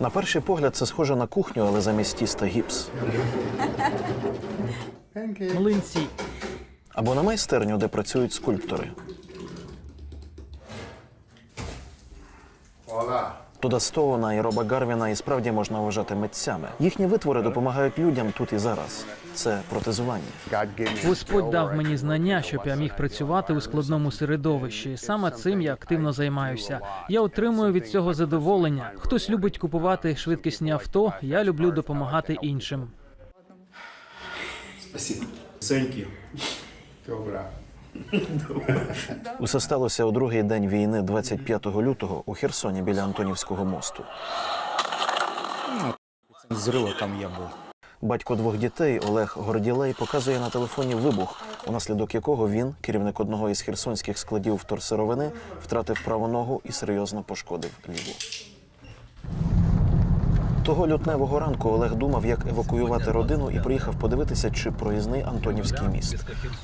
На перший погляд це схоже на кухню, але замість тіста гіпс. Млинці. Або на майстерню, де працюють скульптори. Тода Стоуна і Роба Гарвіна і справді можна вважати митцями. Їхні витвори допомагають людям тут і зараз. Це протезування. Господь дав мені знання, щоб я міг працювати у складному середовищі. Саме цим я активно займаюся. Я отримую від цього задоволення. Хтось любить купувати швидкісні авто. Я люблю допомагати іншим. Спасибо. Thank you. Усе сталося у другий день війни, 25 лютого, у Херсоні біля Антонівського мосту. Зрива там я був. Батько двох дітей Олег Горділей показує на телефоні вибух, унаслідок якого він, керівник одного із херсонських складів вторсировини, втратив праву ногу і серйозно пошкодив ліву. Того лютневого ранку Олег думав, як евакуювати родину, і приїхав подивитися, чи проїзний Антонівський міст.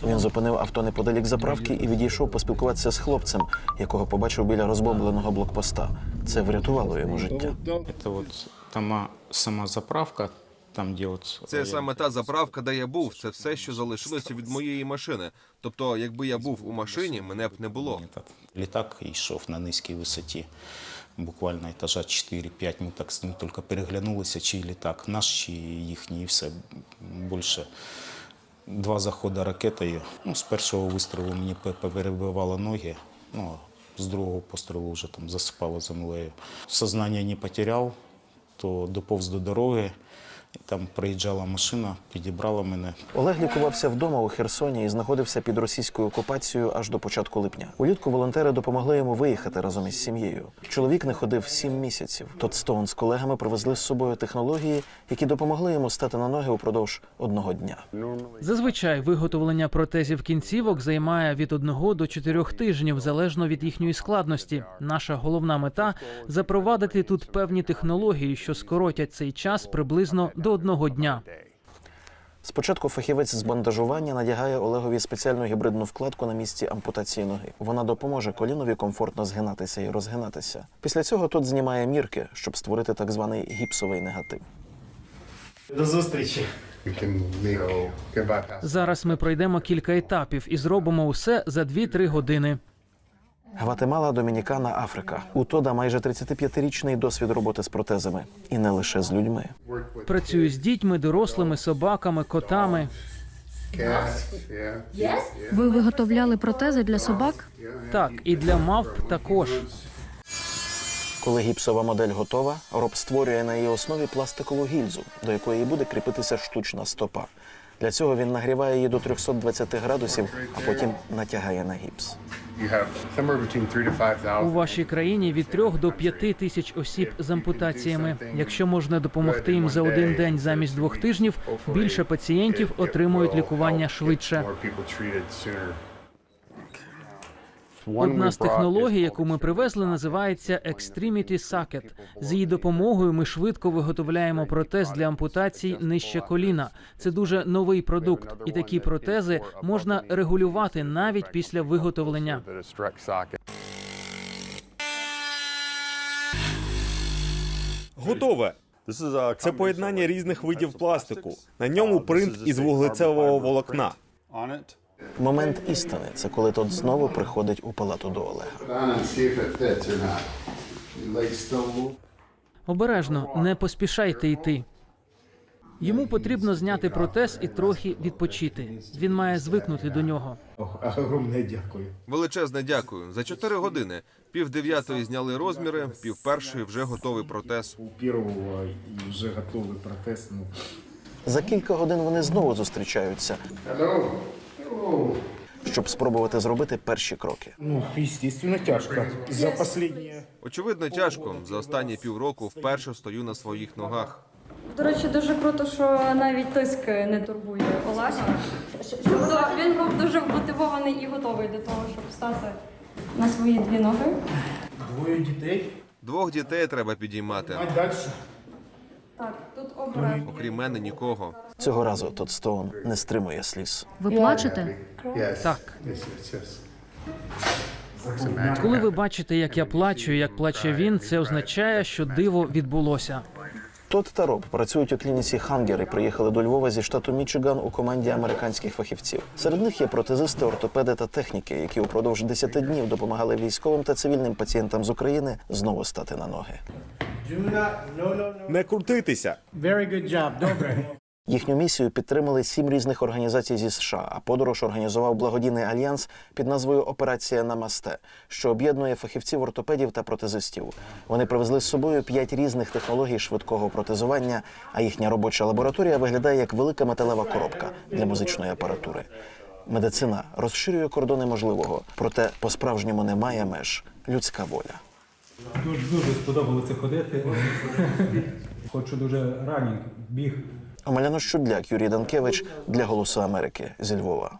Він зупинив авто неподалік заправки і відійшов поспілкуватися з хлопцем, якого побачив біля розбомбленого блокпоста. Це врятувало йому життя. Це от сама, сама заправка, там, де от Це саме та заправка, де я був. Це все, що залишилося від моєї машини. Тобто, якби я був у машині, мене б не було. літак йшов на низькій висоті. Буквально етажа 4-5. Ми так з ним тільки переглянулися, чий літак наш, чи їхній, і все. Більше два заходи ракетою. Ну, з першого вистрілу мені перебивало ноги, ну, а з другого пострілу вже там засипало землею. Сознання не потеряв, то доповз до дороги. Там приїжджала машина, підібрала мене, Олег лікувався вдома у Херсоні і знаходився під російською окупацією аж до початку липня. Улітку волонтери допомогли йому виїхати разом із сім'єю. Чоловік не ходив сім місяців. Тот Стоун з колегами привезли з собою технології, які допомогли йому стати на ноги упродовж одного дня. Зазвичай виготовлення протезів кінцівок займає від одного до чотирьох тижнів залежно від їхньої складності. Наша головна мета запровадити тут певні технології, що скоротять цей час приблизно до одного дня. Спочатку фахівець з бандажування надягає Олегові спеціальну гібридну вкладку на місці ампутації ноги. Вона допоможе колінові комфортно згинатися і розгинатися. Після цього тот знімає мірки, щоб створити так званий гіпсовий негатив. До зустрічі. Зараз ми пройдемо кілька етапів і зробимо усе за 2-3 години. Гватемала, Домінікана, Африка. У Тода майже 35-річний досвід роботи з протезами, і не лише з людьми. Працюю з дітьми, дорослими, собаками, котами. Ви виготовляли протези для собак? Так, і для мавп також. Коли гіпсова модель готова, роб створює на її основі пластикову гільзу, до якої буде кріпитися штучна стопа. Для цього він нагріває її до 320 градусів, а потім натягає на гіпс. У вашій країні від 3 до 5 тисяч осіб з ампутаціями. Якщо можна допомогти їм за один день замість двох тижнів, більше пацієнтів отримують лікування швидше. Одна з технологій, яку ми привезли, називається Extremity Socket. З її допомогою ми швидко виготовляємо протез для ампутацій нижче коліна. Це дуже новий продукт, і такі протези можна регулювати навіть після виготовлення. Готове. Це поєднання різних видів пластику. На ньому принт із вуглецевого волокна. Момент істини це коли тот знову приходить у палату до Олега. Обережно, не поспішайте йти. Йому потрібно зняти протез і трохи відпочити. Він має звикнути до нього. Огромне дякую. Величезне дякую. За 4 години. Пів дев'ятої зняли розміри, пів першої вже готовий протез. У первого і вже готовий протез. Ну, За кілька годин вони знову зустрічаються. Щоб спробувати зробити перші кроки. ну естественно, тяжко. За останнє Очевидно, тяжко. За останні півроку вперше стою на своїх ногах. До речі, дуже круто, що навіть тиск не турбує Олега. Тобто він був дуже мотивований і готовий до того, щоб встати на свої дві ноги. двоє дітей. Двох дітей треба підіймати. А далі? Окрім мене нікого. Цього разу тот Стоун не стримує сліз. Ви плачете? Так. Коли ви бачите, як я плачу, і як плаче він, це означає, що диво відбулося. Тот та Роб працюють у клініці Хангер і приїхали до Львова зі штату Мічиган у команді американських фахівців. Серед них є протезисти, ортопеди та техніки, які упродовж 10 днів допомагали військовим та цивільним пацієнтам з України знову стати на ноги. Не крутитися. Very good job, добре. Їхню місію підтримали сім різних організацій зі США. А подорож організував благодійний альянс під назвою Операція Намасте, що об'єднує фахівців ортопедів та протезистів. Вони привезли з собою п'ять різних технологій швидкого протезування. А їхня робоча лабораторія виглядає як велика металева коробка для музичної апаратури. Медицина розширює кордони можливого, проте по-справжньому немає меж людська воля. Дуже дуже сподобалося ходити. Хочу дуже ранінг, біг. Омеляно Щудляк, Юрій Данкевич для Голосу Америки зі Львова.